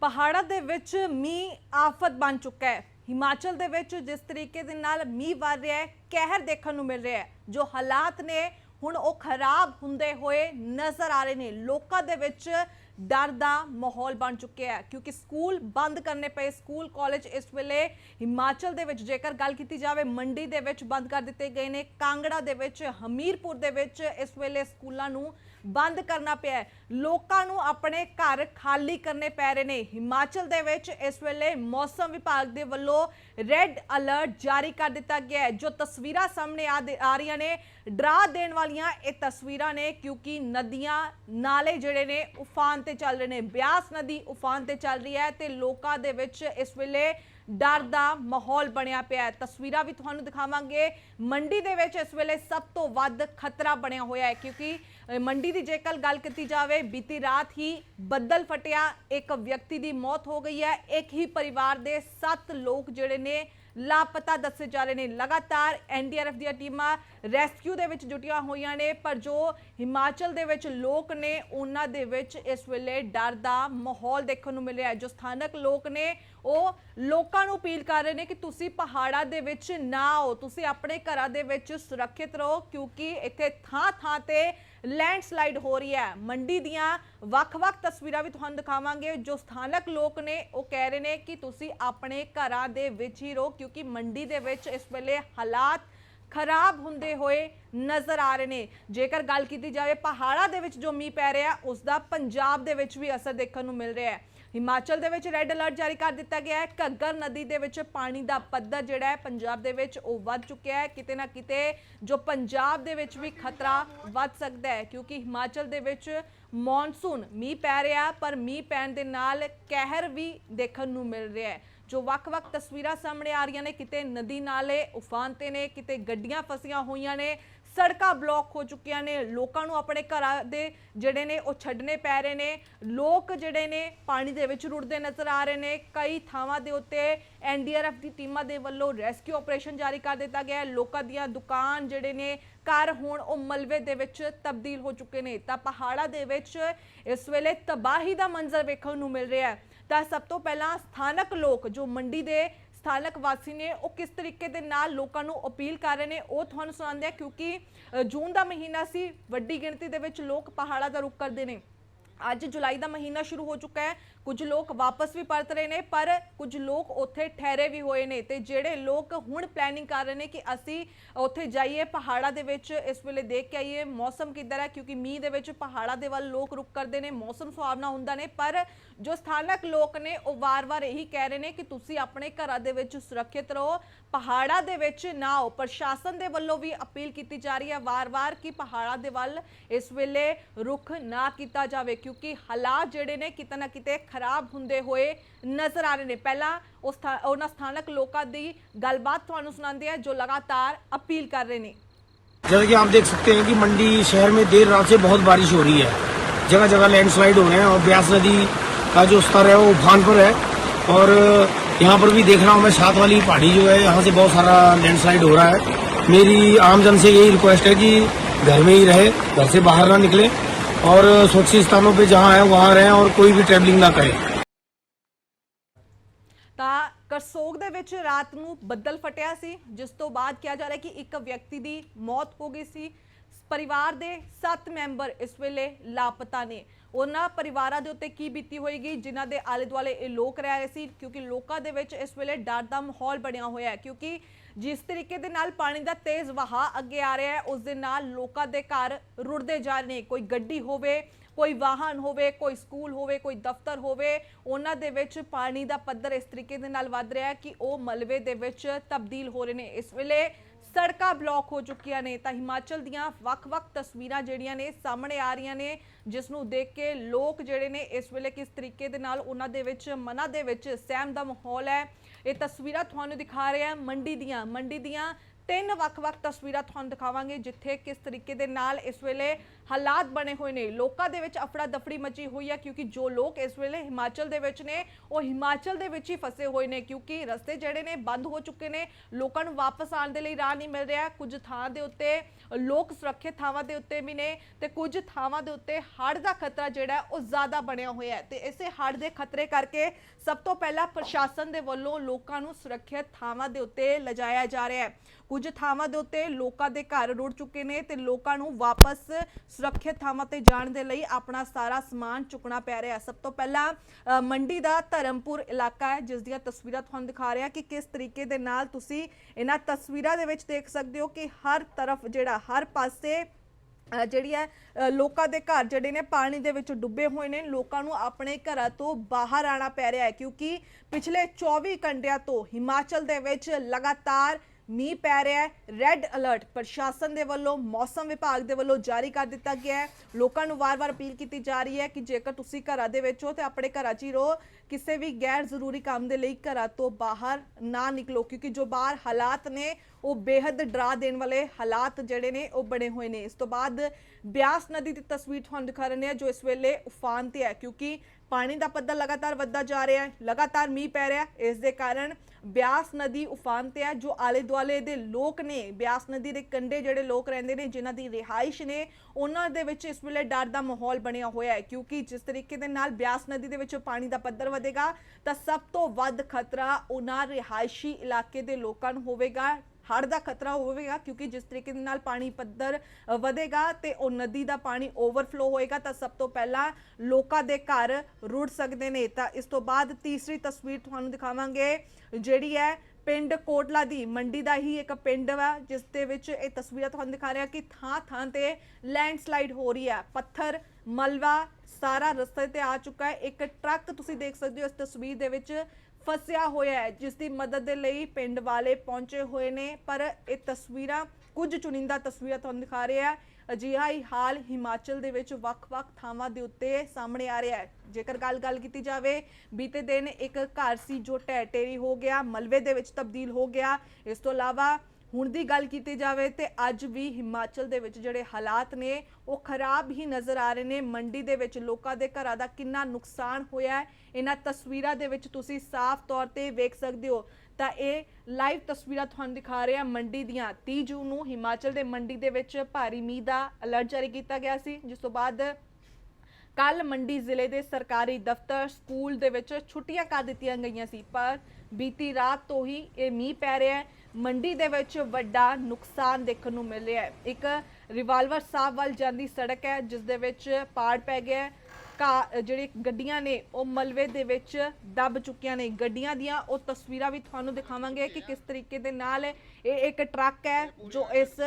ਪਹਾੜਾਂ ਦੇ ਵਿੱਚ ਮੀਂਹ ਆਫਤ ਬਣ ਚੁੱਕਾ ਹੈ। ਹਿਮਾਚਲ ਦੇ ਵਿੱਚ ਜਿਸ ਤਰੀਕੇ ਦੇ ਨਾਲ ਮੀਂਹ ਵਰ ਰਿਹਾ ਹੈ, ਕਹਿਰ ਦੇਖਣ ਨੂੰ ਮਿਲ ਰਿਹਾ ਹੈ। ਜੋ ਹਾਲਾਤ ਨੇ, ਹੁਣ ਉਹ ਖਰਾਬ ਹੁੰਦੇ ਹੋਏ ਨਜ਼ਰ ਆ ਰਹੇ ਨੇ। ਲੋਕਾਂ ਦੇ ਵਿੱਚ ਡਰ ਦਾ ਮਾਹੌਲ ਬਣ ਚੁੱਕਿਆ ਹੈ, ਕਿਉਂਕਿ ਸਕੂਲ ਬੰਦ ਕਰਨੇ ਪਏ। ਸਕੂਲ, ਕਾਲਜ ਇਸ ਵੇਲੇ ਹਿਮਾਚਲ ਦੇ ਵਿੱਚ, ਜੇਕਰ ਗੱਲ ਕੀਤੀ ਜਾਵੇ, ਮੰਡੀ ਦੇ ਵਿੱਚ ਬੰਦ ਕਰ ਦਿੱਤੇ ਗਏ ਨੇ। ਕਾਂਗੜਾ ਦੇ ਵਿੱਚ, ਹਮੀਰਪੁਰ ਦੇ ਵਿੱਚ ਇਸ ਵੇਲੇ ਸਕੂਲਾਂ ਨੂੰ ਬੰਦ ਕਰਨਾ ਪਿਆ ਲੋਕਾਂ ਨੂੰ ਆਪਣੇ ਘਰ ਖਾਲੀ ਕਰਨੇ ਪੈ ਰਹੇ ਨੇ। ਹਿਮਾਚਲ ਦੇ ਵਿੱਚ ਇਸ ਵੇਲੇ ਮੌਸਮ ਵਿਭਾਗ ਦੇ ਵੱਲੋਂ ਰੈੱਡ ਅਲਰਟ ਜਾਰੀ ਕਰ ਦਿੱਤਾ ਗਿਆ ਹੈ। ਜੋ ਤਸਵੀਰਾਂ ਸਾਹਮਣੇ ਆ ਰਹੀਆਂ ਨੇ ਡਰਾ ਦੇਣ ਵਾਲੀਆਂ ਇਹ ਤਸਵੀਰਾਂ ਨੇ ਕਿਉਂਕਿ ਨਦੀਆਂ ਨਾਲੇ ਜਿਹੜੇ ਨੇ ਉਫਾਨ ਤੇ ਚੱਲ ਰਹੇ ਨੇ। ਬਿਆਸ ਨਦੀ ਉਫਾਨ ਤੇ ਚੱਲ ਰਹੀ ਹੈ ਤੇ ਲੋਕਾਂ ਦੇ ਵਿੱਚ ਇਸ ਵੇਲੇ ਡਰ ਦਾ ਮਾਹੌਲ ਬਣਿਆ ਪਿਆ ਹੈ। ਤਸਵੀਰਾਂ ਵੀ ਤੁਹਾਨੂੰ ਦਿਖਾਵਾਂਗੇ। ਮੰਡੀ ਦੇ ਵਿੱਚ ਇਸ ਵੇਲੇ ਸਭ ਤੋਂ ਵੱਧ ਖਤਰਾ ਬਣਿਆ ਹੋਇਆ ਹੈ ਕਿਉਂਕਿ ਮੰਡੀ ਦੀ ਜੇਕਰ ਗੱਲ ਕੀਤੀ ਜਾਵੇ, ਬੀਤੀ ਰਾਤ ਹੀ ਬੱਦਲ ਫਟਿਆ, ਇੱਕ ਵਿਅਕਤੀ ਦੀ ਮੌਤ ਹੋ ਗਈ ਹੈ। ਇੱਕ ਹੀ ਪਰਿਵਾਰ ਦੇ 7 ਲੋਕ ਜਿਹੜੇ ਨੇ ਲਾਪਤਾ ਦੱਸੇ ਜਾ ਰਹੇ ਨੇ। ਲਗਾਤਾਰ ਐਨਡੀਆਰਐਫ ਦੀਆਂ ਟੀਮਾਂ ਰੈਸਕਿਊ ਦੇ ਵਿੱਚ ਜੁਟੀਆਂ ਹੋਈਆਂ ਨੇ, ਪਰ ਜੋ ਹਿਮਾਚਲ ਦੇ ਵਿੱਚ ਲੋਕ ਨੇ, ਉਹਨਾਂ ਦੇ ਵਿੱਚ ਇਸ ਵੇਲੇ ਡਰ ਦਾ ਮਾਹੌਲ ਦੇਖਣ ਨੂੰ ਮਿਲ ਰਿਹਾ ਹੈ। ਜੋ ਸਥਾਨਕ ਲੋਕ ਨੇ, ਉਹ ਲੋਕਾਂ ਨੂੰ ਅਪੀਲ ਕਰ ਰਹੇ ਨੇ ਕਿ ਤੁਸੀਂ ਪਹਾੜਾਂ ਦੇ ਵਿੱਚ ਨਾ ਆਓ, ਤੁਸੀਂ ਆਪਣੇ ਘਰਾਂ ਦੇ ਵਿੱਚ ਸੁਰੱਖਿਅਤ ਰਹੋ, ਕਿਉਂਕਿ ਇੱਥੇ ਥਾਂ ਥਾਂ ਤੇ ਲੈਂਡਸਲਾਈਡ ਹੋ ਰਹੀ ਹੈ। ਮੰਡੀ ਦੀਆਂ ਵੱਖ-ਵੱਖ ਤਸਵੀਰਾਂ ਵੀ ਤੁਹਾਨੂੰ ਦਿਖਾਵਾਂਗੇ। ਜੋ ਸਥਾਨਕ ਲੋਕ ਨੇ, ਉਹ ਕਹਿ ਰਹੇ ਨੇ ਕਿ ਤੁਸੀਂ ਆਪਣੇ ਘਰਾਂ ਦੇ ਵਿੱਚ ਹੀ ਰਹੋ, ਕਿਉਂਕਿ ਮੰਡੀ ਦੇ ਵਿੱਚ ਇਸ ਵੇਲੇ ਹਾਲਾਤ ਖਰਾਬ ਹੁੰਦੇ ਹੋਏ ਨਜ਼ਰ ਆ ਰਹੇ ਨੇ। ਜੇਕਰ ਗੱਲ ਕੀਤੀ ਜਾਵੇ ਪਹਾੜਾਂ ਦੇ ਵਿੱਚ ਜੋ ਮੀਂਹ ਪੈ ਰਿਹਾ ਉਸ ਦਾ ਪੰਜਾਬ ਦੇ ਵਿੱਚ ਵੀ ਅਸਰ ਦੇਖਣ ਨੂੰ ਮਿਲ ਰਿਹਾ ਹੈ। ਹਿਮਾਚਲ ਦੇ ਵਿੱਚ ਰੈੱਡ ਅਲਰਟ ਜਾਰੀ ਕਰ ਦਿੱਤਾ ਗਿਆ ਹੈ। ਘੱਗਰ ਨਦੀ ਦੇ ਵਿੱਚ ਪਾਣੀ ਦਾ ਪੱਧਰ ਜਿਹੜਾ ਹੈ ਪੰਜਾਬ ਦੇ ਵਿੱਚ ਉਹ ਵੱਧ ਚੁੱਕਿਆ ਹੈ। ਕਿਤੇ ਨਾ ਕਿਤੇ ਜੋ ਪੰਜਾਬ ਦੇ ਵਿੱਚ ਵੀ ਖਤਰਾ ਵੱਧ ਸਕਦਾ ਹੈ, ਕਿਉਂਕਿ ਹਿਮਾਚਲ ਦੇ ਵਿੱਚ ਮੌਨਸੂਨ ਮੀਂਹ ਪੈ ਰਿਹਾ, ਪਰ ਮੀਂਹ ਪੈਣ ਦੇ ਨਾਲ ਕਹਿਰ ਵੀ ਦੇਖਣ ਨੂੰ ਮਿਲ ਰਿਹਾ ਹੈ। ਜੋ ਵੱਖ-ਵੱਖ ਤਸਵੀਰਾਂ ਸਾਹਮਣੇ ਆ ਰਹੀਆਂ ਨੇ, ਕਿਤੇ ਨਦੀ ਨਾਲੇ ਉਫਾਨ ਤੇ ਨੇ, ਕਿਤੇ ਗੱਡੀਆਂ ਫਸੀਆਂ ਹੋਈਆਂ ਨੇ, ਸੜਕਾਂ ਬਲੌਕ ਹੋ ਚੁੱਕੀਆਂ ਨੇ, ਲੋਕਾਂ ਨੂੰ ਆਪਣੇ ਘਰਾਂ ਦੇ ਜਿਹੜੇ ਨੇ, ਉਹ ਛੱਡਣੇ ਪੈ ਰਹੇ ਨੇ, ਲੋਕ ਜਿਹੜੇ ਨੇ, ਪਾਣੀ ਦੇ ਵਿੱਚ ਰੁੜਦੇ ਨਜ਼ਰ ਆ ਰਹੇ ਨੇ, ਕਈ ਥਾਵਾਂ ਦੇ ਉੱਤੇ ਐਨਡੀਆਰਐਫ ਦੀ ਟੀਮਾਂ ਦੇ ਵੱਲੋਂ ਰੈਸਕਿਊ ਆਪਰੇਸ਼ਨ ਜਾਰੀ ਕਰ ਦਿੱਤਾ ਗਿਆ ਹੈ, ਲੋਕਾਂ ਦੀਆਂ ਦੁਕਾਨ ਜਿਹੜੇ ਨੇ, ਘਰ ਹੁਣ ਉਹ ਮਲਬੇ ਦੇ ਵਿੱਚ ਤਬਦੀਲ ਹੋ ਚੁੱਕੇ ਨੇ, ਤਾਂ ਪਹਾੜਾਂ ਦੇ ਵਿੱਚ ਇਸ ਵੇਲੇ ਤਬਾਹੀ ਦਾ ਮੰਜ਼ਰ ਵੇਖਣ ਨੂੰ ਮਿਲ ਰਿਹਾ ਹੈ। ਤਾਂ ਸਭ ਤੋਂ ਪਹਿਲਾਂ ਸਥਾਨਕ ਲੋਕ ਜੋ ਮੰਡੀ ਦੇ ਸਥਾਨਕ ਵਾਸੀ ਨੇ, ਉਹ ਕਿਸ ਤਰੀਕੇ ਦੇ ਨਾਲ ਲੋਕਾਂ ਨੂੰ ਅਪੀਲ ਕਰ ਰਹੇ ਨੇ, ਉਹ ਤੁਹਾਨੂੰ ਸੁਣਾਉਂਦੇ ਆ ਕਿਉਂਕਿ ਜੂਨ ਦਾ ਮਹੀਨਾ ਸੀ, ਵੱਡੀ ਗਿਣਤੀ ਦੇ ਵਿੱਚ ਲੋਕ ਪਹਾੜਾਂ ਦਾ ਰੁੱਖ ਕਰਦੇ ਨੇ। ਅੱਜ ਜੁਲਾਈ ਦਾ ਮਹੀਨਾ ਸ਼ੁਰੂ ਹੋ ਚੁੱਕਾ ਹੈ। ਕੁਝ ਲੋਕ ਵਾਪਸ ਵੀ ਪਰਤ ਰਹੇ ਨੇ, ਪਰ ਕੁਝ ਲੋਕ ਉੱਥੇ ਠਹਿਰੇ ਵੀ ਹੋਏ ਨੇ ਤੇ ਜਿਹੜੇ ਲੋਕ ਹੁਣ ਪਲੈਨਿੰਗ ਕਰ ਰਹੇ ਨੇ ਕਿ ਅਸੀਂ ਉੱਥੇ ਜਾਈਏ, ਪਹਾੜਾਂ ਦੇ ਵਿੱਚ ਇਸ ਵੇਲੇ ਦੇਖ ਕੇ ਆਈਏ। ਮੌਸਮ ਕਿੱਦਾਂ ਹੈ ਕਿਉਂਕਿ ਮੀਂਹ ਦੇ ਵਿੱਚ ਪਹਾੜਾਂ ਦੇ ਵੱਲ ਲੋਕ ਰੁਕ ਕਰਦੇ ਨੇ, ਮੌਸਮ ਸੁਹਾਵਣਾ ਹੁੰਦਾ ਨੇ, ਪਰ ਜੋ ਸਥਾਨਕ ਲੋਕ ਨੇ, ਉਹ ਵਾਰ-ਵਾਰ ਇਹੀ ਕਹਿ ਰਹੇ ਨੇ ਕਿ ਤੁਸੀਂ ਆਪਣੇ ਘਰਾਂ ਦੇ ਵਿੱਚ ਸੁਰੱਖਿਅਤ ਰਹੋ, ਪਹਾੜਾਂ ਦੇ ਵਿੱਚ ਨਾ ਆਓ। ਪ੍ਰਸ਼ਾਸਨ ਦੇ ਵੱਲੋਂ ਵੀ ਅਪੀਲ ਕੀਤੀ ਜਾ ਰਹੀ ਹੈ ਵਾਰ-ਵਾਰ ਕਿ ਪਹਾੜਾਂ ਦੇ ਵੱਲ ਇਸ ਵੇਲੇ ਰੁਖ ਨਾ ਕੀਤਾ ਜਾਵੇ ਕਿਉਂਕਿ ਹਾਲਾਤ ਜਿਹੜੇ ਨੇ ਕਿਤੇ ਨਾ ਕਿਤੇ ਖਰਾਬ ਹੁੰਦੇ ਹੋਏ ਨਜ਼ਰ ਆ ਰਹੇ ਨੇ ਪਹਿਲਾਂ ਉਸ ਥਾਂ- ਉਹਨਾਂ ਸਥਾਨਕ ਲੋਕਾਂ ਦੀ ਗੱਲਬਾਤ ਤੁਹਾਨੂੰ ਸੁਣਾਉਂਦੇ ਆ ਜੋ ਲਗਾਤਾਰ ਅਪੀਲ ਕਰ ਰਹੇ ਨੇ जैसा कि आप देख सकते हैं कि मंडी शहर में देर रात से बहुत बारिश हो रही है जगह जगह लैंडस्लाइड हो रहे हैं और ब्यास नदी का जो स्तर है वो उफान पर है और यहाँ पर भी देख रहा हूँ मैं साथ वाली पहाड़ी जो है यहाँ से बहुत सारा लैंडस्लाइड हो रहा है मेरी आमजन से यही रिक्वेस्ट है कि घर में ही रहे घर से बाहर ना निकले और सुरक्षित स्थानों पे जहाँ है वहाँ रहें और कोई भी ट्रैवलिंग ना करें ਤਾਂ ਕਰਸੋਗ ਦੇ ਵਿੱਚ ਰਾਤ ਨੂੰ ਬੱਦਲ ਫਟਿਆ ਸੀ ਜਿਸ ਤੋਂ ਬਾਅਦ ਕਿਹਾ ਜਾ ਰਿਹਾ ਕਿ ਇੱਕ ਵਿਅਕਤੀ ਦੀ ਮੌਤ ਹੋ ਗਈ ਸੀ ਪਰਿਵਾਰ ਦੇ 7 ਮੈਂਬਰ ਇਸ ਵੇਲੇ ਲਾਪਤਾ ਨੇ ਉਹਨਾਂ ਪਰਿਵਾਰਾਂ ਦੇ ਉੱਤੇ ਕੀ ਬੀਤੀ ਹੋਏਗੀ ਜਿਨ੍ਹਾਂ ਦੇ ਆਲੇ ਦੁਆਲੇ ਇਹ ਲੋਕ ਰਹਿ ਰਹੇ ਸੀ ਕਿਉਂਕਿ ਲੋਕਾਂ ਦੇ ਵਿੱਚ ਇਸ ਵੇਲੇ ਡਰ ਦਾ ਮਾਹੌਲ ਬਣਿਆ ਹੋਇਆ ਹੈ ਕਿਉਂਕਿ ਜਿਸ ਤਰੀਕੇ ਦੇ ਨਾਲ ਪਾਣੀ ਦਾ ਤੇਜ਼ ਵਹਾਅ ਅੱਗੇ ਆ ਰਿਹਾ ਹੈ, ਉਸ ਦੇ ਨਾਲ ਲੋਕਾਂ ਦੇ ਘਰ ਰੁੜਦੇ ਜਾ ਰਹੇ ਨੇ। ਕੋਈ ਗੱਡੀ ਹੋਵੇ, ਕੋਈ ਵਾਹਨ ਹੋਵੇ, ਕੋਈ ਸਕੂਲ ਹੋਵੇ, ਕੋਈ ਦਫ਼ਤਰ ਹੋਵੇ, ਉਹਨਾਂ ਦੇ ਵਿੱਚ ਪਾਣੀ ਦਾ ਪੱਧਰ ਇਸ ਤਰੀਕੇ ਦੇ ਨਾਲ ਵੱਧ ਰਿਹਾ ਹੈ ਕਿ ਉਹ ਮਲਬੇ ਦੇ ਵਿੱਚ ਤਬਦੀਲ ਹੋ ਰਹੇ ਨੇ। ਇਸ ਵੇਲੇ ਸੜਕਾਂ ਬਲੌਕ ਹੋ ਚੁੱਕੀਆਂ ਨੇ, ਤਾਂ ਹਿਮਾਚਲ ਦੀਆਂ ਵੱਖ-ਵੱਖ ਤਸਵੀਰਾਂ ਜਿਹੜੀਆਂ ਨੇ ਸਾਹਮਣੇ ਆ ਰਹੀਆਂ ਨੇ, ਜਿਸ ਨੂੰ ਦੇਖ ਕੇ ਲੋਕ ਜਿਹੜੇ ਨੇ ਇਸ ਵੇਲੇ ਕਿਸ ਤਰੀਕੇ ਦੇ ਨਾਲ ਉਹਨਾਂ ਦੇ ਵਿੱਚ, ਮਨਾਂ ਦੇ ਵਿੱਚ ਸਹਿਮ ਦਾ ਮਾਹੌਲ ਹੈ। ਇਹ ਤਸਵੀਰਾਂ ਤੁਹਾਨੂੰ ਦਿਖਾ ਰਹੇ ਹਾਂ ਮੰਡੀ ਦੀਆਂ ਮੰਡੀ ਦੀਆਂ ਤਿੰਨ ਵੱਖ-ਵੱਖ ਤਸਵੀਰਾਂ ਤੁਹਾਨੂੰ ਦਿਖਾਵਾਂਗੇ ਜਿੱਥੇ ਕਿਸ ਤਰੀਕੇ ਦੇ ਨਾਲ ਇਸ ਵੇਲੇ ਹਾਲਾਤ ਬਣੇ ਹੋਏ ਨੇ। ਲੋਕਾਂ ਦੇ ਵਿੱਚ ਅਫੜਾ ਦਫੜੀ ਮਚੀ ਹੋਈ ਹੈ ਕਿਉਂਕਿ ਜੋ ਲੋਕ ਇਸ ਵੇਲੇ ਹਿਮਾਚਲ ਦੇ ਵਿੱਚ ਨੇ, ਉਹ ਹਿਮਾਚਲ ਦੇ ਵਿੱਚ ਹੀ ਫਸੇ ਹੋਏ ਨੇ ਕਿਉਂਕਿ ਰਸਤੇ ਜਿਹੜੇ ਨੇ ਬੰਦ ਹੋ ਚੁੱਕੇ ਨੇ। ਲੋਕਾਂ ਨੂੰ ਵਾਪਸ ਆਉਣ ਦੇ ਲਈ ਰਾਹ ਨਹੀਂ ਮਿਲ ਰਿਹਾ। ਕੁਝ ਥਾਂ ਦੇ ਉੱਤੇ ਲੋਕ ਸੁਰੱਖਿਅਤ ਥਾਵਾਂ ਦੇ ਉੱਤੇ ਵੀ ਨੇ ਤੇ ਕੁਝ ਥਾਵਾਂ ਦੇ ਉੱਤੇ ਹੜ੍ਹ ਦਾ ਖਤਰਾ ਜਿਹੜਾ ਉਹ ਜ਼ਿਆਦਾ ਬਣਿਆ ਹੋਇਆ ਹੈ। ਤੇ ਇਸੇ ਹੜ੍ਹ ਦੇ ਖਤਰੇ ਕਰਕੇ ਸਭ ਤੋਂ ਪਹਿਲਾਂ ਪ੍ਰਸ਼ਾਸਨ ਦੇ ਵੱਲੋਂ ਲੋਕਾਂ ਨੂੰ ਸੁਰੱਖਿਅਤ ਥਾਵਾਂ ਦੇ ਉੱਤੇ ਲਿਜਾਇਆ ਜਾ ਰਿਹਾ ਹੈ। ਕੁਝ ਥਾਵਾਂ ਦੇ ਉੱਤੇ ਲੋਕਾਂ ਦੇ ਘਰ ਰੁੜ ਚੁੱਕੇ ਨੇ ਤੇ ਲੋਕਾਂ ਨੂੰ ਵਾਪਸ ਸੁਰੱਖਿਅਤ ਥਾਵਾਂ ਤੇ ਜਾਣ ਦੇ ਲਈ ਆਪਣਾ ਸਾਰਾ ਸਮਾਨ ਚੁੱਕਣਾ ਪੈ ਰਿਹਾ ਸਭ ਤੋਂ ਪਹਿਲਾਂ ਮੰਡੀ ਦਾ ਧਰਮਪੁਰ ਇਲਾਕਾ ਹੈ ਜਿਸ ਦੀਆਂ ਤਸਵੀਰਾਂ ਤੁਹਾਨੂੰ ਦਿਖਾ ਰਿਹਾ ਕਿ ਕਿਸ ਤਰੀਕੇ ਦੇ ਨਾਲ ਤੁਸੀਂ ਇਹਨਾਂ ਤਸਵੀਰਾਂ ਦੇ ਵਿੱਚ ਦੇਖ ਸਕਦੇ ਹੋ ਕਿ ਹਰ ਤਰਫ ਜਿਹੜਾ ਹਰ ਪਾਸੇ ਜਿਹੜੀ ਹੈ ਅ, ਲੋਕਾਂ ਦੇ ਘਰ ਜਿਹੜੇ ਨੇ ਪਾਣੀ ਦੇ ਵਿੱਚ ਡੁੱਬੇ ਹੋਏ ਨੇ ਲੋਕਾਂ ਨੂੰ ਆਪਣੇ ਘਰਾਂ ਤੋਂ ਬਾਹਰ ਆਣਾ ਪੈ ਰਿਹਾ ਹੈ। ਕਿਉਂਕਿ ਪਿਛਲੇ 24 ਘੰਟਿਆਂ ਤੋਂ ਹਿਮਾਚਲ ਦੇ ਵਿੱਚ ਲਗਾਤਾਰ ਮੀਂਹ ਪੈ ਰਿਹਾ ਹੈ। ਰੈੱਡ ਅਲਰਟ ਪ੍ਰਸ਼ਾਸਨ ਦੇ ਵੱਲੋਂ, ਮੌਸਮ ਵਿਭਾਗ ਦੇ ਵੱਲੋਂ ਜਾਰੀ ਕਰ ਦਿੱਤਾ ਗਿਆ ਹੈ। ਲੋਕਾਂ ਨੂੰ ਵਾਰ-ਵਾਰ ਅਪੀਲ ਕੀਤੀ ਜਾ ਰਹੀ ਹੈ ਕਿ ਜੇਕਰ ਤੁਸੀਂ ਘਰਾਂ ਦੇ ਵਿੱਚ ਹੋ ਤੇ ਆਪਣੇ ਘਰਾਂ 'ਚ ਹੀ ਰਹੋ। ਕਿਸੇ ਵੀ ਗੈਰ ਜ਼ਰੂਰੀ ਕੰਮ ਦੇ ਲਈ ਘਰਾਂ ਤੋਂ ਬਾਹਰ ਨਾ ਨਿਕਲੋ, ਕਿਉਂਕਿ ਜੋ ਬਾਹਰ ਹਾਲਾਤ ਨੇ ਉਹ ਬੇहद ਡਰਾ ਦੇਣ ਵਾਲੇ ਹਾਲਾਤ ਜਿਹੜੇ ਨੇ, ਉਹ ਬਣੇ ਹੋਏ ਨੇ। ਇਸ ਤੋਂ ਬਾਅਦ ਬਿਆਸ ਨਦੀ ਦੀ ਤਸਵੀਰ ਤੁਹਾਨੂੰ ਦਿਖਾ ਰਹੇ ਹਾਂ, ਜੋ ਇਸ ਵੇਲੇ ਉਫਾਨ ਤੇ ਹੈ, ਕਿਉਂਕਿ ਪਾਣੀ ਦਾ ਪੱਧਰ ਲਗਾਤਾਰ ਵੱਧਦਾ ਜਾ ਰਿਹਾ ਹੈ, ਲਗਾਤਾਰ ਮੀਂਹ ਪੈ ਰਿਹਾ ਹੈ। ਇਸ ਦੇ ਕਾਰਨ ਬਿਆਸ ਨਦੀ ਉਫਾਨ ਤੇ ਹੈ, ਜੋ ਆਲੇ ਦੁਆਲੇ ਦੇ ਲੋਕ ਨੇ, ਬਿਆਸ ਨਦੀ ਦੇ ਕੰਢੇ ਜਿਹੜੇ ਲੋਕ ਰਹਿੰਦੇ ਨੇ, ਜਿਨ੍ਹਾਂ ਦੀ ਰਿਹਾਇਸ਼ ਨੇ, ਉਹਨਾਂ ਦੇ ਵਿੱਚ ਇਸ ਵੇਲੇ ਡਰ ਦਾ ਮਾਹੌਲ ਬਣਿਆ ਹੋਇਆ ਹੈ, ਕਿਉਂਕਿ ਜਿਸ ਤਰੀਕੇ ਦੇ ਨਾਲ ਬਿਆਸ ਨਦੀ ਦੇ ਵਿੱਚ ਪਾਣੀ ਦਾ ਪੱਧਰ ਵਧੇਗਾ, ਤਾਂ ਸਭ ਤੋਂ ਵੱਧ ਖਤਰਾ ਉਹਨਾਂ ਰਿਹਾਇਸ਼ੀ ਇਲਾਕੇ ਦੇ ਲੋਕਾਂ ਨੂੰ ਹੋਵੇਗਾ। ਹੜ ਦਾ ਖਤਰਾ ਹੋਵੇਗਾ ਕਿਉਂਕਿ ਜਿਸ ਤਰੀਕੇ ਦੇ ਨਾਲ ਪਾਣੀ ਪੱਧਰ ਵਧੇਗਾ ਤੇ ਉਹ ਨਦੀ ਦਾ ਪਾਣੀ ਓਵਰਫਲੋ ਹੋਏਗਾ ਤਾਂ ਸਭ ਤੋਂ ਪਹਿਲਾਂ ਲੋਕਾਂ ਦੇ ਘਰ ਰੁੜ ਸਕਦੇ ਨੇ। ਤਾਂ ਇਸ ਤੋਂ ਬਾਅਦ ਤੀਸਰੀ ਤਸਵੀਰ ਤੁਹਾਨੂੰ ਦਿਖਾਵਾਂਗੇ, ਜਿਹੜੀ ਹੈ ਪਿੰਡ ਕੋਟਲਾ ਦੀ ਮੰਡੀ ਦਾ ਹੀ ਇੱਕ ਪਿੰਡ ਵਾ, ਜਿਸ ਦੇ ਵਿੱਚ ਇਹ ਤਸਵੀਰਾਂ ਤੁਹਾਨੂੰ ਦਿਖਾ ਰਿਹਾ ਕਿ ਥਾਂ ਥਾਂ ਤੇ ਲੈਂਡਸਲਾਈਡ ਹੋ ਰਹੀ ਹੈ। ਪੱਥਰ, ਮਲਵਾ, ਸਾਰਾ ਰਸਤੇ ਤੇ ਆ ਚੁੱਕਾ ਹੈ। ਇੱਕ ਟਰੱਕ ਤੁਸੀਂ ਦੇਖ ਸਕਦੇ ਹੋ ਇਸ ਤਸਵੀਰ ਦੇ ਵਿੱਚ ਫਸਿਆ ਹੋਇਆ ਹੈ, ਜਿਸ ਦੀ ਮਦਦ ਦੇ ਲਈ ਪਿੰਡ ਵਾਲੇ ਪਹੁੰਚੇ ਹੋਏ ਨੇ। ਪਰ ਇਹ ਤਸਵੀਰਾਂ ਕੁਝ ਚੁਣਿੰਦਾ ਤਸਵੀਰਾਂ ਤੁਹਾਨੂੰ ਦਿਖਾ ਰਿਹਾ ਆ ਅਜਿਹਾ ਹੀ ਹਾਲ ਹਿਮਾਚਲ ਦੇ ਵਿੱਚ ਵੱਖ-ਵੱਖ ਥਾਵਾਂ ਦੇ ਉੱਤੇ ਸਾਹਮਣੇ ਆ ਰਿਹਾ ਹੈ। ਜੇਕਰ ਗੱਲ ਗੱਲ ਕੀਤੀ ਜਾਵੇ, ਬੀਤੇ ਦਿਨ ਇੱਕ ਘਰ ਸੀ ਜੋ ਢਹਿ ਢੇਰੀ ਹੋ ਗਿਆ, ਮਲਬੇ ਦੇ ਵਿੱਚ ਤਬਦੀਲ ਹੋ ਗਿਆ। ਇਸ ਤੋਂ ਇਲਾਵਾ ਹੁਣ ਦੀ ਗੱਲ ਕੀਤੀ ਜਾਵੇ ਤੇ ਅੱਜ ਵੀ ਹਿਮਾਚਲ ਦੇ ਵਿੱਚ ਜਿਹੜੇ ਹਾਲਾਤ ਨੇ, ਉਹ ਖਰਾਬ ਹੀ ਨਜ਼ਰ ਆ ਰਹੇ ਨੇ। ਮੰਡੀ ਦੇ ਵਿੱਚ ਲੋਕਾਂ ਦੇ ਘਰਾਂ ਦਾ ਕਿੰਨਾ ਨੁਕਸਾਨ ਹੋਇਆ ਹੈ। ਇਹਨਾਂ ਤਸਵੀਰਾਂ ਦੇ ਵਿੱਚ ਤੁਸੀਂ ਸਾਫ਼ ਤੌਰ ਤੇ ਵੇਖ ਸਕਦੇ ਹੋ। ਤਾਂ ਇਹ ਲਾਈਵ ਤਸਵੀਰਾਂ ਤੁਹਾਨੂੰ ਦਿਖਾ ਰਹੇ ਹਾਂ ਮੰਡੀ ਦੀਆਂ। 30 ਜੂਨ ਨੂੰ ਹਿਮਾਚਲ ਦੇ ਮੰਡੀ ਦੇ ਵਿੱਚ ਭਾਰੀ ਮੀਂਹ ਦਾ ਅਲਰਟ ਜਾਰੀ ਕੀਤਾ ਗਿਆ ਸੀ। ਜਿਸ ਤੋਂ ਬਾਅਦ ਕੱਲ ਮੰਡੀ ਜ਼ਿਲ੍ਹੇ ਦੇ ਸਰਕਾਰੀ ਦਫ਼ਤਰ ਸਕੂਲ ਦੇ ਵਿੱਚ ਛੁੱਟੀਆਂ ਕਰ ਦਿੱਤੀਆਂ ਗਈਆਂ ਸੀ। ਪਰ ਬੀਤੀ ਰਾਤ ਤੋਂ ਹੀ ਇਹ ਮੀਂਹ ਪੈ ਰਿਹਾ ਹੈ। ਮੰਡੀ ਦੇ ਵਿੱਚ ਵੱਡਾ ਨੁਕਸਾਨ ਦੇਖਣ ਨੂੰ ਮਿਲ ਰਿਹਾ ਹੈ। ਇੱਕ ਰਿਵਾਲਵਰ ਸਾਹਿਬ ਵੱਲ ਜਾਂਦੀ ਸੜਕ ਹੈ, ਜਿਸ ਦੇ ਵਿੱਚ ਪਾੜ ਪੈ ਗਿਆ ਹੈ। ਕਾ ਜਿਹੜੀ ਗੱਡੀਆਂ ਨੇ, ਉਹ ਮਲਵੇ ਦੇ ਵਿੱਚ ਦਬ ਚੁੱਕੀਆਂ ਨੇ। ਗੱਡੀਆਂ ਦੀਆਂ ਉਹ ਤਸਵੀਰਾਂ ਵੀ ਤੁਹਾਨੂੰ ਦਿਖਾਵਾਂਗੇ ਕਿ ਕਿਸ ਤਰੀਕੇ ਦੇ ਨਾਲ ਇਹ ਇੱਕ ਟਰੱਕ ਹੈ, ਜੋ ਇਸ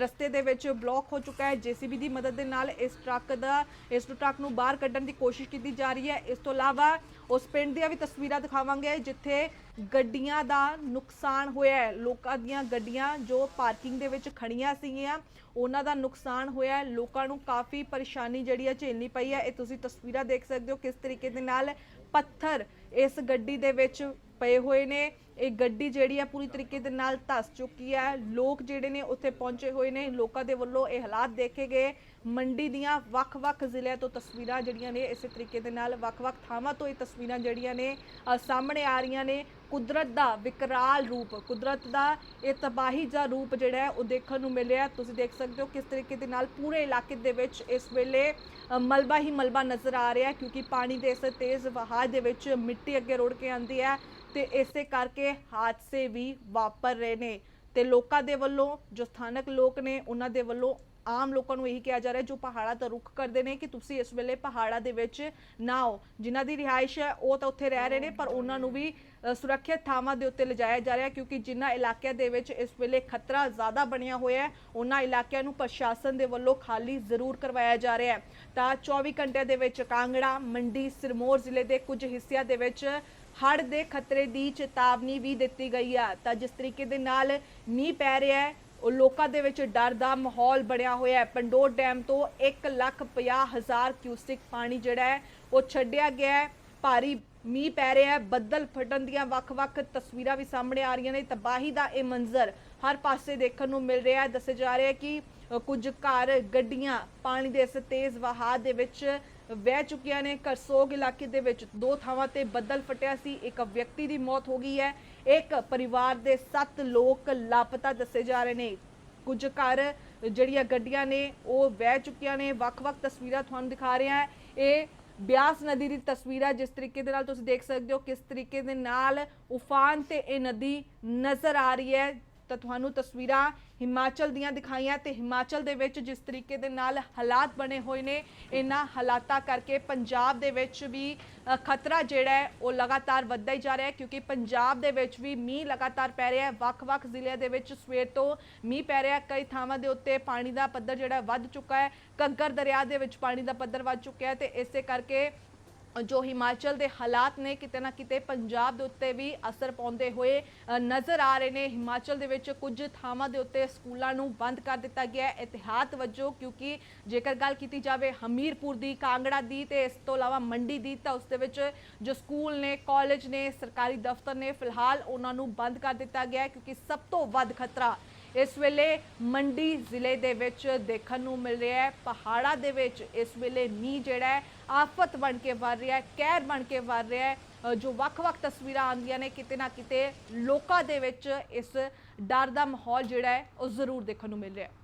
ਰਸਤੇ ਦੇ ਵਿੱਚ ਬਲੌਕ ਹੋ ਚੁੱਕਾ ਹੈ। ਜੀਸੀਬੀ ਦੀ ਮਦਦ ਦੇ ਨਾਲ ਇਸ ਟਰੱਕ ਦਾ ਇਸ ਟਰੱਕ ਨੂੰ ਬਾਹਰ ਕੱਢਣ ਦੀ ਕੋਸ਼ਿਸ਼ ਕੀਤੀ ਜਾ ਰਹੀ ਹੈ। ਇਸ ਤੋਂ ਇਲਾਵਾ ਉਸ ਪਿੰਡ ਦੀਆਂ ਵੀ ਤਸਵੀਰਾਂ ਦਿਖਾਵਾਂਗੇ, ਜਿੱਥੇ ਗੱਡੀਆਂ ਦਾ ਨੁਕਸਾਨ ਹੋਇਆ ਹੈ। ਲੋਕਾਂ ਦੀਆਂ ਗੱਡੀਆਂ ਜੋ ਪਾਰਕਿੰਗ ਦੇ ਵਿੱਚ ਖੜੀਆਂ ਸੀਗੀਆਂ, ਉਹਨਾਂ ਦਾ ਨੁਕਸਾਨ ਹੋਇਆ ਹੈ। ਲੋਕਾਂ ਨੂੰ ਕਾਫੀ ਪਰੇਸ਼ਾਨੀ ਜਿਹੜੀ ਹੈ ਝੇਲਣੀ ਪਈ ਹੈ। ਇਹ ਤੁਸੀਂ ਤਸਵੀਰਾਂ ਦੇਖ ਸਕਦੇ ਹੋ ਕਿਸ ਤਰੀਕੇ ਦੇ ਨਾਲ ਪੱਥਰ ਇਸ ਗੱਡੀ ਦੇ ਵਿੱਚ ਪਏ ਹੋਏ ਨੇ। ਇਹ ਗੱਡੀ ਜਿਹੜੀ ਹੈ ਪੂਰੀ ਤਰੀਕੇ ਦੇ ਨਾਲ ਧਸ ਚੁੱਕੀ ਹੈ। ਲੋਕ ਜਿਹੜੇ ਨੇ ਉੱਥੇ ਪਹੁੰਚੇ ਹੋਏ ਨੇ। ਲੋਕਾਂ ਦੇ ਵੱਲੋਂ ਇਹ ਹਾਲਾਤ ਦੇਖੇ ਗਏ। ਮੰਡੀ ਦੀਆਂ ਵੱਖ-ਵੱਖ ਜ਼ਿਲ੍ਹਿਆਂ ਤੋਂ ਤਸਵੀਰਾਂ ਜਿਹੜੀਆਂ ਨੇ ਇਸੇ ਤਰੀਕੇ ਦੇ ਨਾਲ ਵੱਖ-ਵੱਖ ਥਾਵਾਂ ਤੋਂ ਇਹ ਤਸਵੀਰਾਂ ਜਿਹੜੀਆਂ ਨੇ ਸਾਹਮਣੇ ਆ ਰਹੀਆਂ ਨੇ। ਕੁਦਰਤ ਦਾ ਵਿਕਰਾਲ ਰੂਪ, ਕੁਦਰਤ ਦਾ ਇਹ ਤਬਾਹੀ ਦਾ ਰੂਪ ਜਿਹੜਾ ਹੈ ਉਹ ਦੇਖਣ ਨੂੰ ਮਿਲਿਆ। ਤੁਸੀਂ ਦੇਖ ਸਕਦੇ ਹੋ ਕਿਸ ਤਰੀਕੇ ਦੇ ਨਾਲ ਪੂਰੇ ਇਲਾਕੇ ਦੇ ਵਿੱਚ ਇਸ ਵੇਲੇ ਮਲਬਾ ਹੀ ਮਲਬਾ ਨਜ਼ਰ ਆ ਰਿਹਾ ਕਿਉਂਕਿ ਪਾਣੀ ਦੇ ਇਸ ਤੇਜ਼ ਵਹਾਅ ਦੇ ਵਿੱਚ ਮਿੱਟੀ ਅੱਗੇ ਰੁੜ ਕੇ ਆਉਂਦੀ ਹੈ ਤੇ ਇਸੇ ਕਰਕੇ ਹਾਦਸੇ ਵੀ ਵਾਪਰ ਰਹੇ ਨੇ ਤੇ ਲੋਕਾਂ ਦੇ ਵੱਲੋਂ, ਜੋ ਸਥਾਨਕ ਲੋਕ ਨੇ, ਉਹਨਾਂ ਦੇ ਵੱਲੋਂ ਆਮ ਲੋਕਾਂ ਨੂੰ ਇਹੀ ਕਿਹਾ ਜਾ ਰਿਹਾ ਜੋ ਪਹਾੜਾਂ ਦਾ ਰੁੱਖ ਕਰਦੇ ਨੇ ਕਿ ਤੁਸੀਂ ਇਸ ਵੇਲੇ ਪਹਾੜਾਂ ਦੇ ਵਿੱਚ ਨਾ ਆਓ। ਜਿਨ੍ਹਾਂ ਦੀ ਰਿਹਾਇਸ਼ ਹੈ, ਉਹ ਤਾਂ ਉੱਥੇ ਰਹਿ ਰਹੇ ਨੇ, ਪਰ ਉਹਨਾਂ ਨੂੰ ਵੀ ਸੁਰੱਖਿਅਤ ਥਾਵਾਂ ਦੇ ਉੱਤੇ ਲਿਜਾਇਆ ਜਾ ਰਿਹਾ ਕਿਉਂਕਿ ਜਿਨ੍ਹਾਂ ਇਲਾਕਿਆਂ ਦੇ ਵਿੱਚ ਇਸ ਵੇਲੇ ਖਤਰਾ ਜ਼ਿਆਦਾ ਬਣਿਆ ਹੋਇਆ ਹੈ, ਉਹਨਾਂ ਇਲਾਕਿਆਂ ਨੂੰ ਪ੍ਰਸ਼ਾਸਨ ਦੇ ਵੱਲੋਂ ਖਾਲੀ ਜ਼ਰੂਰ ਕਰਵਾਇਆ ਜਾ ਰਿਹਾ ਹੈ। ਤਾਂ 24 ਘੰਟਿਆਂ ਦੇ ਵਿੱਚ ਕਾਂਗੜਾ, ਮੰਡੀ, ਸਿਰਮੌਰ ਜ਼ਿਲ੍ਹੇ ਦੇ ਕੁਝ ਹਿੱਸਿਆਂ ਦੇ ਵਿੱਚ ਹੜ੍ਹ ਦੇ ਖਤਰੇ ਦੀ ਚੇਤਾਵਨੀ ਵੀ ਦਿੱਤੀ ਗਈ ਆ। ਤਾਂ ਜਿਸ ਤਰੀਕੇ ਦੇ ਨਾਲ ਮੀਂਹ ਪੈ ਰਿਹਾ ਹੈ ਉਹ ਲੋਕਾਂ ਦੇ ਵਿੱਚ ਡਰ ਦਾ ਮਾਹੌਲ ਬਣਿਆ ਹੋਇਆ ਹੈ। ਪੰਡੋਰ ਡੈਮ ਤੋਂ 1 ਲੱਖ 50 ਹਜ਼ਾਰ ਕਿਊਸਿਕ ਪਾਣੀ ਜਿਹੜਾ ਹੈ, ਉਹ ਛੱਡਿਆ ਗਿਆ ਹੈ। ਭਾਰੀ ਮੀਂਹ ਪੈ ਰਿਹਾ ਹੈ। ਬੱਦਲ ਫਟਣ ਦੀਆਂ ਵੱਖ-ਵੱਖ ਤਸਵੀਰਾਂ ਵੀ ਸਾਹਮਣੇ ਆ ਰਹੀਆਂ ਨੇ। ਤਬਾਹੀ ਦਾ ਇਹ ਮੰਜ਼ਰ ਹਰ ਪਾਸੇ ਦੇਖਣ ਨੂੰ ਮਿਲ ਰਿਹਾ ਹੈ। ਦੱਸਿਆ ਜਾ ਰਿਹਾ ਹੈ ਕਿ ਕੁਝ ਘਰ, ਗੱਡੀਆਂ ਪਾਣੀ ਦੇ ਇਸ ਤੇਜ਼ ਵਹਾਅ ਦੇ ਵਿੱਚ ਵਹਿ ਚੁੱਕੀਆਂ ਨੇ। ਕਰਸੋਗ ਇਲਾਕੇ ਦੇ ਵਿੱਚ ਦੋ ਥਾਵਾਂ ਤੇ ਬੱਦਲ ਫਟਿਆ ਸੀ। ਇੱਕ ਵਿਅਕਤੀ ਦੀ ਮੌਤ ਹੋ ਗਈ ਹੈ। ਇੱਕ ਪਰਿਵਾਰ ਦੇ 7 ਲੋਕ ਲਾਪਤਾ ਦੱਸੇ ਜਾ ਰਹੇ ਨੇ। ਕੁਝ ਘਰ ਜਿਹੜੀਆਂ ਗੱਡੀਆਂ ਨੇ, ਉਹ ਵਹਿ ਚੁੱਕੀਆਂ ਨੇ। ਵੱਖ-ਵੱਖ ਤਸਵੀਰਾਂ ਤੁਹਾਨੂੰ ਦਿਖਾ ਰਿਹਾ ਹੈ। ਇਹ ਬਿਆਸ ਨਦੀ ਦੀ ਤਸਵੀਰ ਹੈ। ਜਿਸ ਤਰੀਕੇ ਦੇ ਨਾਲ ਤੁਸੀਂ ਦੇਖ ਸਕਦੇ ਹੋ, ਕਿਸ ਤਰੀਕੇ ਦੇ ਨਾਲ ਉਫਾਨ ਤੇ ਇਹ ਨਦੀ ਨਜ਼ਰ ਆ ਰਹੀ ਹੈ। ਤਾਂ ਤੁਹਾਨੂੰ ਤਸਵੀਰਾਂ ਹਿਮਾਚਲ ਦੀਆਂ ਦਿਖਾਈਆਂ ਤੇ ਹਿਮਾਚਲ ਦੇ ਵਿੱਚ ਜਿਸ ਤਰੀਕੇ ਦੇ ਨਾਲ ਹਾਲਾਤ ਬਣੇ ਹੋਏ ਨੇ, ਇਹਨਾਂ ਹਾਲਾਤਾਂ ਕਰਕੇ ਪੰਜਾਬ ਦੇ ਵਿੱਚ ਵੀ ਖਤਰਾ ਜਿਹੜਾ ਹੈ, ਉਹ ਲਗਾਤਾਰ ਵੱਧਦਾ ਹੀ ਜਾ ਰਿਹਾ ਹੈ ਕਿਉਂਕਿ ਪੰਜਾਬ ਦੇ ਵਿੱਚ ਵੀ ਮੀਂਹ ਲਗਾਤਾਰ ਪੈ ਰਿਹਾ ਹੈ। ਵੱਖ-ਵੱਖ ਜ਼ਿਲ੍ਹਿਆਂ ਦੇ ਵਿੱਚ ਸਵੇਰ ਤੋਂ ਮੀਂਹ ਪੈ ਰਿਹਾ ਕਈ ਥਾਵਾਂ ਦੇ ਉੱਤੇ ਪਾਣੀ ਦਾ ਪੱਧਰ ਜਿਹੜਾ ਵੱਧ ਚੁੱਕਾ ਹੈ। ਘੱਗਰ ਦਰਿਆ ਦੇ ਵਿੱਚ ਪਾਣੀ ਦਾ ਪੱਧਰ ਵੱਧ ਚੁੱਕਿਆ ਹੈ ਤੇ ਇਸੇ ਕਰਕੇ ਜੋ ਹਿਮਾਚਲ ਦੇ ਹਾਲਾਤ ਨੇ ਕਿਤੇ ਨਾ ਕਿਤੇ ਪੰਜਾਬ ਦੇ ਉੱਤੇ ਵੀ ਅਸਰ ਪਾਉਂਦੇ ਹੋਏ ਨਜ਼ਰ ਆ ਰਹੇ ਨੇ। ਹਿਮਾਚਲ ਦੇ ਵਿੱਚ ਕੁਝ ਥਾਵਾਂ ਦੇ ਉੱਤੇ ਸਕੂਲਾਂ ਨੂੰ ਬੰਦ ਕਰ ਦਿੱਤਾ ਗਿਆ ਹੈ। ਇਤਿਹਾਤ ਵਜੋਂ ਕਿਉਂਕਿ ਜੇਕਰ ਗੱਲ ਕੀਤੀ ਜਾਵੇ ਹਮੀਰਪੁਰ ਦੀ, ਕਾਂਗੜਾ ਦੀ ਤੇ ਇਸ ਤੋਂ ਇਲਾਵਾ ਮੰਡੀ ਦੀ, ਤਾਂ ਉਸ ਦੇ ਵਿੱਚ ਜੋ ਸਕੂਲ ਨੇ, ਕਾਲਜ ਨੇ, ਸਰਕਾਰੀ ਦਫ਼ਤਰ ਨੇ, ਫਿਲਹਾਲ ਉਹਨਾਂ ਨੂੰ ਬੰਦ ਕਰ ਦਿੱਤਾ ਗਿਆ ਹੈ ਕਿਉਂਕਿ ਸਭ ਤੋਂ ਵੱਧ ਖਤਰਾ ਇਸ ਵੇਲੇ ਮੰਡੀ ਜ਼ਿਲ੍ਹੇ ਦੇ ਵਿੱਚ ਦੇਖਣ ਨੂੰ ਮਿਲ ਰਿਹਾ ਹੈ। ਪਹਾੜਾਂ ਦੇ ਵਿੱਚ ਇਸ ਵੇਲੇ ਮੀਂਹ ਜਿਹੜਾ ਹੈ, ਆਫਤ ਬਣ ਕੇ ਵਰ ਰਿਹਾ ਹੈ, ਕਹਿਰ ਬਣ ਕੇ ਵਰ ਰਿਹਾ ਹੈ। ਜੋ ਵੱਖ-ਵੱਖ ਤਸਵੀਰਾਂ ਆਉਂਦੀਆਂ ਨੇ, ਕਿਤੇ ਨਾ ਕਿਤੇ ਲੋਕਾਂ ਦੇ ਵਿੱਚ ਇਸ ਡਰ ਦਾ ਮਾਹੌਲ ਜਿਹੜਾ ਹੈ, ਉਹ ਜ਼ਰੂਰ ਦੇਖਣ ਨੂੰ ਮਿਲ ਰਿਹਾ ਹੈ।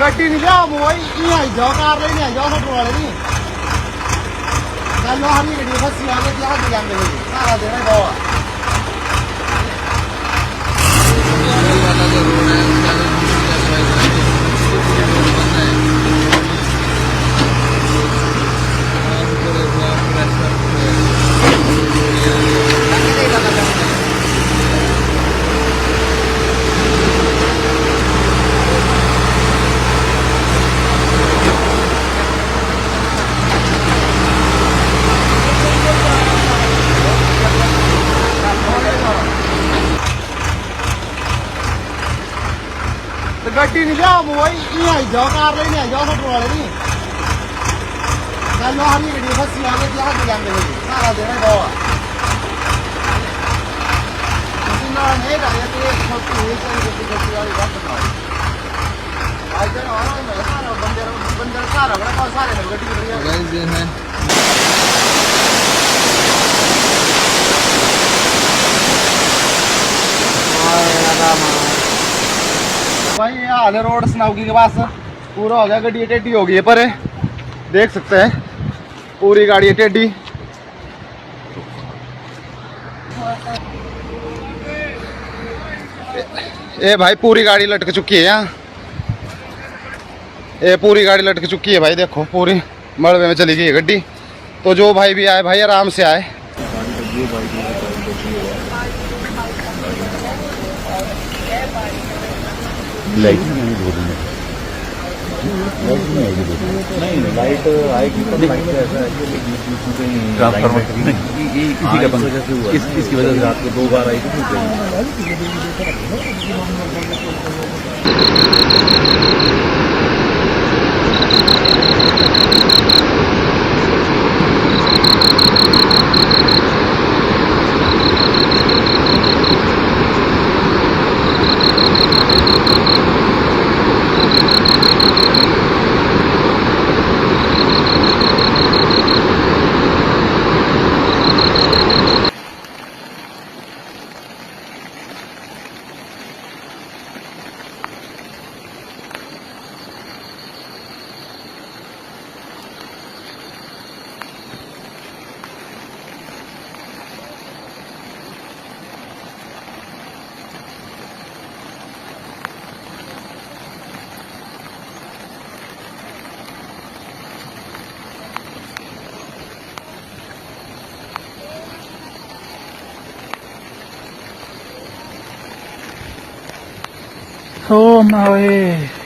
ਤੇ ਗੱਡੀ ਨਹੀਂ ਲਿਆ ਮੋਈ ਇਹ ਆਈ ਜਾ ਕਾਰ ਲਈ ਨਹੀਂ ਆਈ ਜਾ ਫਟੋ ਵਾਲੇ ਨਹੀਂ। ਗੱਲ ਉਹ ਹਰੀ ਗੱਡੀ ਫਸੀ ਆ ਗਈ ਆ ਗਈ ਜਾਂਦੇ ਨੇ। ਸਾਰਾ ਦੇਣਾ ਬਾਵਾ ਤੇ ਗੱਡੀ ਨਹੀਂ ਲਿਆ ini aja, karena ini aja, satu kali ini. Dan hari ini pasti ada dia ada yang ini. Salah dia bawa. Mesti nol head aja tu, satu head aja tu kita tiada di bawah nol. Ajar orang ini, salah bandar bandar salah, berapa salah ni, berapa dia? Guys, ये है Oh, yeah, भाई, ये है, road स्नाउकी के पास। पूरा हो गया गड्डी टेढ़ी हो गई है, पर देख सकते हैं, पूरी गाड़ी टेढ़ी। ये भाई, पूरी गाड़ी लटक चुकी है, यहाँ। ये पूरी गाड़ी लटक चुकी है भाई, देखो, पूरी मलबे में चली गई है गड्डी। तो जो भाई भी आए, भाई, आराम से आए। लाइट नहीं बोलने लाइट नहीं आएगी बोलने नहीं लाइट आएगी तो लाइट ऐसा है कि बीच बीच में कहीं ट्रांसफार्मर नहीं ये इसी का वजह से हुआ इस इसकी वजह से रात को दो बार आई थी Oh wey.